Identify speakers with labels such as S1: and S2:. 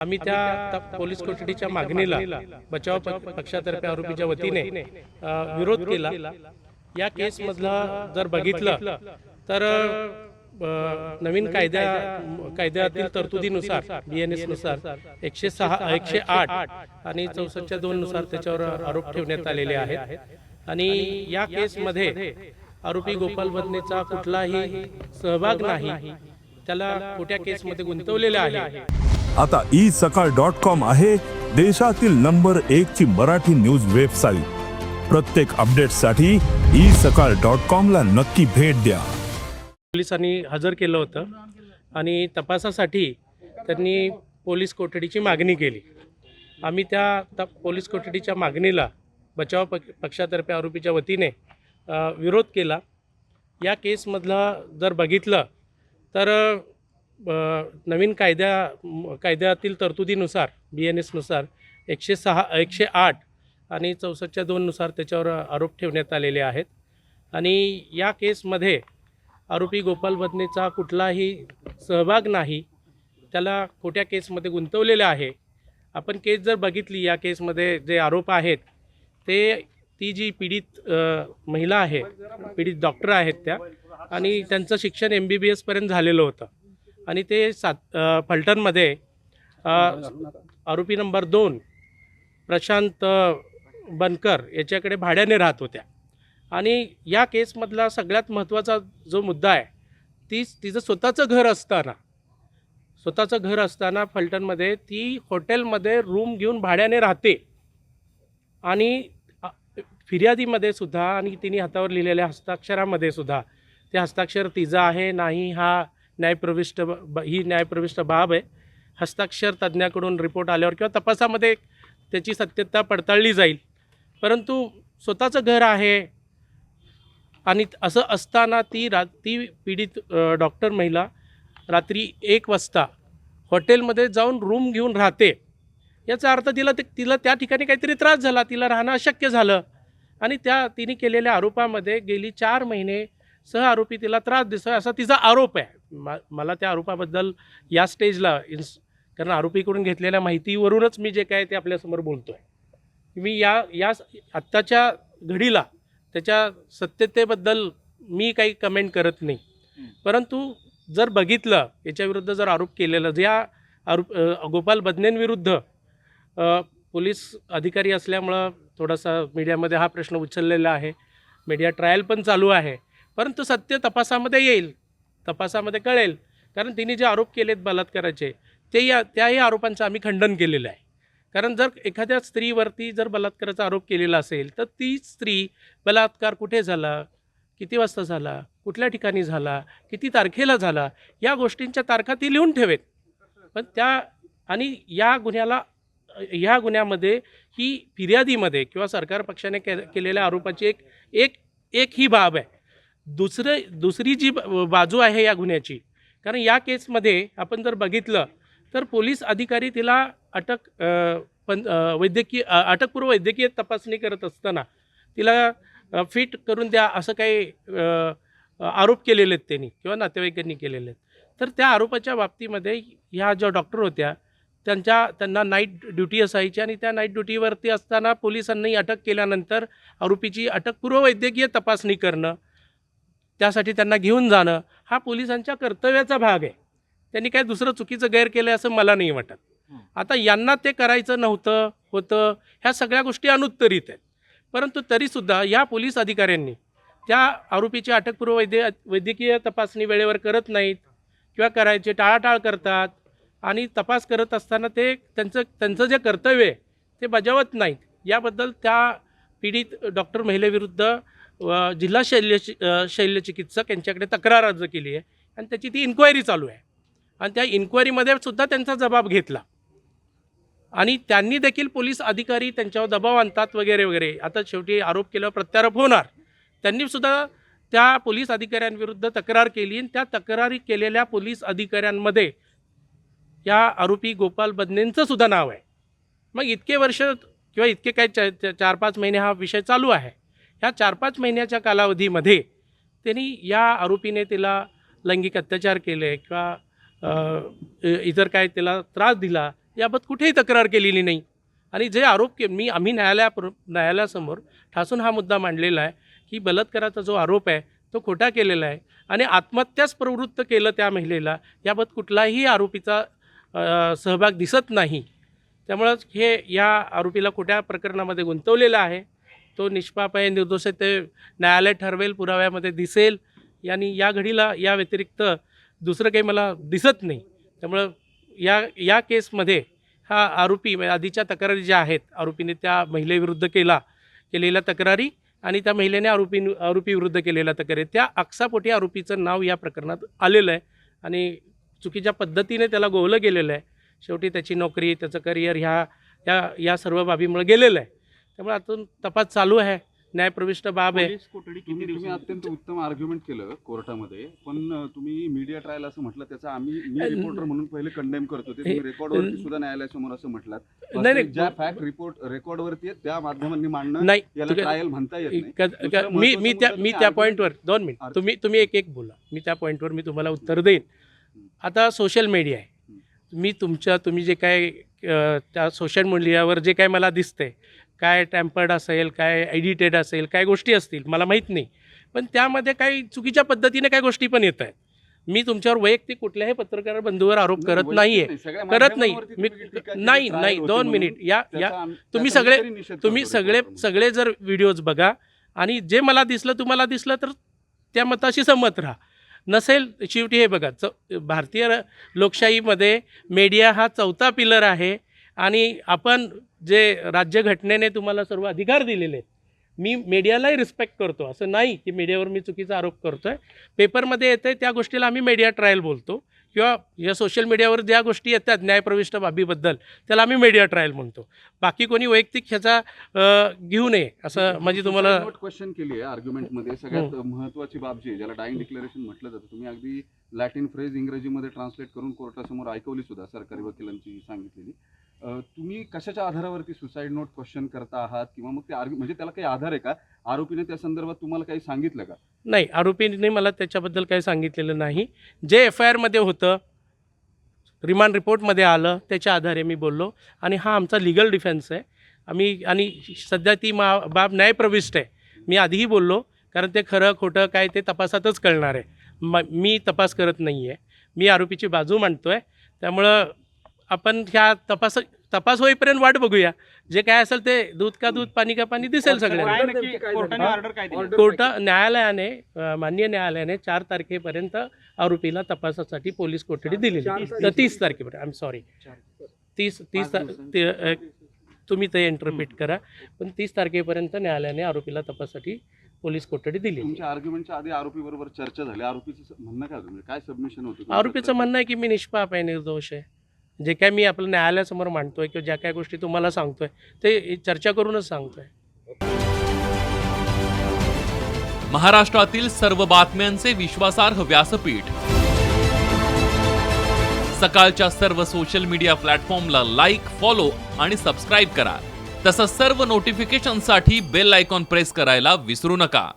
S1: आम्ही त्या पोलीस कोठडीच्या मागणीला बचाव पक्षातर्फे आरोपीच्या वतीने विरोध केला. या केसमधला जर बघितलं तर नवीन कायद्या कायद्यातील तरतुदीनुसार बी एन एसनुसार एकशे सहा एकशे आठ आणि चौसष्टच्या दोन नुसार त्याच्यावर आरोप ठेवण्यात आलेले आहेत. आणि या केसमध्ये आरोपी गोपाल बदनेचा कुठलाही सहभाग नाही त्याला खोट्या केसमध्ये गुंतवलेला आहे.
S2: आता ई सकाळ डॉट कॉम आहे देशातील नंबर एक ची मराठी न्यूज वेबसाईट. प्रत्येक अपडेटसाठी ई सकाळ डॉट कॉमला नक्की भेट द्या.
S1: पोलिसांनी हजर केलं होतं आणि तपासासाठी त्यांनी पोलीस कोठडीची मागणी केली. आम्ही त्या त पोलीस कोठडीच्या मागणीला बचाव पक पक्षातर्फे आरोपीच्या वतीने विरोध केला. या केसमधला जर बघितलं तर नवीन कायद्या कायद्यातील तरतुदीनुसार बी एन एसनुसार एकशे सहा एकशे आठ आणि चौसष्टच्या दोननुसार त्याच्यावर आरोप ठेवण्यात आलेले आहेत. आणि या केसमध्ये आरोपी गोपाल बदनेचा कुठलाही सहभाग नाही त्याला खोट्या केसमध्ये गुंतवलेलं आहे. आपण केस जर बघितली या केसमध्ये जे आरोप आहेत ते ती जी पीडित महिला आहे पीडित डॉक्टर आहेत त्या आणि त्यांचं शिक्षण एम बी बी एसपर्यंत झालेलं होतं. आणि ते सात फलटणमध्ये आरोपी नंबर दोन प्रशांत बनकर याच्याकडे भाड्याने राहत होत्या. आणि या केसमधला सगळ्यात महत्त्वाचा जो मुद्दा आहे ती तिचं स्वतःचं घर असताना स्वतःचं घर असताना फलटणमध्ये ती हॉटेलमध्ये रूम घेऊन भाड्याने राहते. आणि फिर्यादीमध्ये सुद्धा आणि तिने हातावर लिहिलेल्या हस्ताक्षरामध्ये सुद्धा ते हस्ताक्षर तिचं आहे नाही हा न्यायप्रविष्ट ही न्यायप्रविष्ट बाब आहे. हस्ताक्षर तज्ज्ञाकडून रिपोर्ट आल्यावर किंवा तपासामध्ये त्याची सत्यता पडताळली जाईल. परंतु स्वतःचं घर आहे. आणि असं असताना ती रा ती पीडित डॉक्टर महिला रात्री एक वाजता हॉटेलमध्ये जाऊन रूम घेऊन राहते. याचा अर्थ तिला ते तिला त्या ठिकाणी काहीतरी त्रास झाला. तिला राहणं अशक्य झालं. आणि त्या तिने केलेल्या आरोपामध्ये गेली चार महिने सह आरोपी तिला त्रास दिसतोय असा तिचा आरोप आहे. म मला त्या आरोपाबद्दल या स्टेजला इन्स कारण आरोपीकडून घेतलेल्या माहितीवरूनच मी जे काय ते आपल्यासमोर बोलतो आहे मी या या आत्ताच्या घडीला त्याच्या सत्यतेबद्दल मी काही कमेंट करत नाही. परंतु जर बघितलं याच्याविरुद्ध जर आरोप केलेला ज्या आरोप गोपाल बदनेंविरुद्ध पोलीस अधिकारी असल्यामुळं थोडासा मीडियामध्ये हा प्रश्न उचललेला आहे. मीडिया ट्रायल पण चालू आहे. परंतु सत्य तपासामध्ये येईल तपासामध्ये कळेल. कारण तिने जे आरोप केलेत बलात्काराचे ते या त्याही आरोपांचं आम्ही खंडन केलेलं आहे. कारण जर एखाद्या स्त्रीवरती जर बलात्काराचा आरोप केलेला असेल तर ती स्त्री बलात्कार कुठे झाला किती वाजता झाला कुठल्या ठिकाणी झाला किती तारखेला झाला या गोष्टींच्या तारखा ती लिहून ठेवेत. पण त्या आणि या गुन्ह्याला ह्या गुन्ह्यामध्ये ही फिर्यादीमध्ये किंवा सरकार पक्षाने के केलेल्या आरोपाची एक एक एक ही बाब आहे. दुसरं दुसरी जी बाजू आहे या गुन्ह्याची कारण या केसमध्ये आपण जर बघितलं तर पोलीस अधिकारी तिला अटक पण वैद्यकीय अटकपूर्व वैद्यकीय तपासणी करत असताना तिला फिट करून द्या असं काही आरोप केलेले आहेत त्यांनी किंवा नातेवाईकांनी केलेले आहेत. तर त्या आरोपाच्या बाबतीमध्ये ह्या ज्या डॉक्टर होत्या त्यांच्या त्यांना नाईट ड्युटी असायची आणि त्या नाईट ड्युटीवरती असताना पोलिसांनी अटक केल्यानंतर आरोपीची अटकपूर्व वैद्यकीय तपासणी करणं त्यासाठी त्यांना घेऊन जाणं हा पोलिसांच्या कर्तव्याचा भाग आहे. त्यांनी काय दुसरं चुकीचं गैर केलं असं मला नाही वाटत. आता यांना ते करायचं नव्हतं होतं ह्या सगळ्या गोष्टी अनुत्तरित आहेत. परंतु तरीसुद्धा या पोलीस अधिकाऱ्यांनी त्या आरोपीची अटकपूर्व वैद्य वैद्यकीय तपासणी वेळेवर करत नाहीत किंवा करायचे टाळाटाळ करतात आणि तपास करत असताना ते त्यांचं त्यांचं जे कर्तव्य आहे ते बजावत नाहीत. याबद्दल त्या पीडित डॉक्टर महिलेविरुद्ध जिल्हा शल्य शल्य शल्यचिकित्सक यांच्याकडे तक्रार अर्ज केली आहे आणि त्याची ती इन्क्वायरी चालू आहे. आणि त्या इन्क्वायरीमध्ये सुद्धा त्यांचा जबाब घेतला. आणि त्यांनी देखील पोलीस अधिकारी त्यांच्यावर दबाव आणतात वगैरे वगैरे. आता शेवटी आरोप केल्यावर प्रत्यारोप होणार. त्यांनी सुद्धा त्या पोलीस अधिकाऱ्यांविरुद्ध तक्रार केली आणि त्या तक्रारी केलेल्या पोलीस अधिकाऱ्यांमध्ये या आरोपी गोपाल बदनेंचं सुद्धा नाव आहे. मग इतके वर्ष किंवा इतके काही चार पाच महिने हा विषय चालू आहे. ह्या चार पाच महिन्याच्या कालावधीमध्ये त्यांनी या आरोपीने तिला लैंगिक अत्याचार केले किंवा इतर काय त्याला त्रास दिला याबाबत कुठेही तक्रार केलेली नाही. आणि जे आरोप के मी आम्ही न्यायालया न्यायालयासमोर ठासून हा मुद्दा मांडलेला आहे की बलात्काराचा जो आरोप आहे तो खोटा केलेला आहे आणि आत्महत्याच प्रवृत्त केलं त्या महिलेला याबाबत कुठलाही आरोपीचा सहभाग दिसत नाही. त्यामुळं हे या आरोपीला खोट्या प्रकरणामध्ये गुंतवलेलं आहे. तो निष्पाप आहे निर्दोष आहे ते न्यायालय ठरवेल पुराव्यामध्ये दिसेल. आणि या घडीला या व्यतिरिक्त दुसरं काही मला दिसत नाही. त्यामुळं या या केसमध्ये हा आरोपी म्हणजे आधीच्या तक्रारी ज्या आहेत आरोपीने त्या महिलेविरुद्ध केला केलेल्या तक्रारी आणि त्या महिलेने आरोपी आरोपीविरुद्ध केलेल्या तक्रारी. त्या अक्सापोटी आरोपीचं नाव या प्रकरणात आलेलं आहे आणि चुकीच्या पद्धतीने त्याला गोवलं गेलेलं आहे. शेवटी त्याची नोकरी त्याचं करिअर ह्या या या सर्व बाबीमुळे गेलेलं आहे. त्यामुळे आतून तपास चालू आहे. न्यायप्रविष्ट बाब आहे.
S3: तुम्ही अत्यंत उत्तम आर्ग्युमेंट केलं कोर्टामध्ये पण तुम्ही मीडिया ट्रायल असं म्हटलं त्याचं आम्ही मी रिपोर्टर म्हणून पहिले कंडेम करतो. ते तुम्ही रेकॉर्डवरती सुद्धा न्यायालयासमोर असं
S1: नाही.
S3: ज्या फॅक्ट रिपोर्ट रेकॉर्डवरती आहेत त्या माध्यमांनी मांडणं
S1: नाही
S3: याला ट्रायल म्हणता येत
S1: मी मी त्या
S3: मुद्दा
S1: मी त्या पॉईंटवर दोन मिनिट तुम्ही तुम्ही एक एक बोला. मी त्या पॉईंटवर मी तुम्हाला उत्तर देईन. आता सोशल मीडिया आहे. मी तुमच्या तुम्ही जे काय त्या सोशल मीडियावर जे काय मला दिसतंय काय टॅम्पर्ड असेल काय एडिटेड असेल काय गोष्टी असतील मला माहीत नाही. पण त्यामध्ये काही चुकीच्या पद्धतीने काय गोष्टी पण येत आहेत. मी तुमच्यावर वैयक्तिक कुठल्याही पत्रकार बंधूवर आरोप करत नाहीये.
S3: नाही, सगळ्या
S1: करत नाही. मी नाही नाही दोन. मिनिट या या तुम्ही सगळे- तुम्ही सगळे. सगळे जर व्हिडिओज बघा आणि जे मला दिसलं तुम्हाला दिसलं तर त्या मताशी संमत राहा. नसेल शेवटी हे बघा च भारतीय लोकशाहीमध्ये मीडिया हा चौथा पिलर आहे. आणि आपण जे राज्यघटनेने तुम्हाला सर्व अधिकार दिलेले आहेत मी मीडियालाही रिस्पेक्ट करतो. असं नाही की मीडियावर मी चुकीचा आरोप करतो आहे पेपरमध्ये येतं आहे त्या गोष्टीला आम्ही मीडिया ट्रायल बोलतो. किंवा या सोशल मीडियावर ज्या गोष्टी येतात न्यायप्रविष्ट बाबीबद्दल त्याला आम्ही मीडिया ट्रायल म्हणतो. बाकी कोणी वैयक्तिक ह्याचा घेऊ नये असं म्हणजे तुम्हाला
S3: क्वेश्चन केली आहे आर्ग्युमेंटमध्ये. सगळ्यात महत्वाची बाब जी ज्याला डाईंग डिक्लेरेशन म्हटलं जातं तुम्ही अगदी लॅटिन फ्रेज इंग्रजीमध्ये ट्रान्सलेट करून कोर्टासमोर ऐकवली सुद्धा सरकारी वकिलांची सांगितलेली. तुम्ही कशाच्या आधारावरती सुसाईड नोट क्वेश्चन करता आहात? किंवा मग ते आर्ग्यु म्हणजे त्याला काही आधार आहे का? आरोपीने त्या संदर्भात तुम्हाला काही सांगितलं का?
S1: नाही आरोपीने मला त्याच्याबद्दल काही सांगितलेलं नाही. जे एफ आय आरमध्ये होतं रिमांड रिपोर्टमध्ये आलं त्याच्या आधारे मी बोललो. आणि हा आमचा लिगल डिफेन्स आहे. आम्ही आणि सध्या ती मा बाब न्यायप्रविष्ट आहे. मी आधीही बोललो कारण ते खरं खोटं काय ते तपासातच कळणार आहे. म मी तपास करत नाही आहे मी आरोपीची बाजू मांडतो आहे त्यामुळं आपण ह्या तपास तपास होईपर्यंत वाट बघूया. जे काय असेल ते दूध का दूध पाणी का पाणी दिसेल सगळ्यांना.
S4: काय नक्की कोर्टाने ऑर्डर काय दिली?
S1: कोर्ट न्यायालयाने मान्य न्यायालयाने चार तारखेपर्यंत आरोपीला तपासासाठी पोलीस कोठडी दिलेली. तर तीस तारखेपर्यंत आय एम सॉरी तीस तीस तुम्ही ते इंटरप्रिट करा. पण तीस तारखेपर्यंत न्यायालयाने आरोपीला तपासासाठी पोलीस कोठडी दिली
S3: तुमच्या आर्ग्युमेंटच्या आधी आरोपी बरोबर चर्चा झाली. आरोपीचं म्हणणं काय म्हणजे काय सबमिशन होतं?
S1: आरोपीचं म्हणणं आहे की मी निष्पाप आहे निर्दोष आहे. जे काय मी आपलं न्यायालयासमोर मांडतोय किंवा ज्या काय गोष्टी तुम्हाला सांगतोय ते चर्चा करूनच सांगतोय.
S5: महाराष्ट्रातील सर्व बातम्यांचे विश्वासार्ह व्यासपीठ. सकाळच्या सर्व सोशल मीडिया प्लॅटफॉर्मला लाईक फॉलो आणि सबस्क्राईब करा. तसंच सर्व नोटिफिकेशनसाठी बेल आयकॉन प्रेस करायला विसरू नका.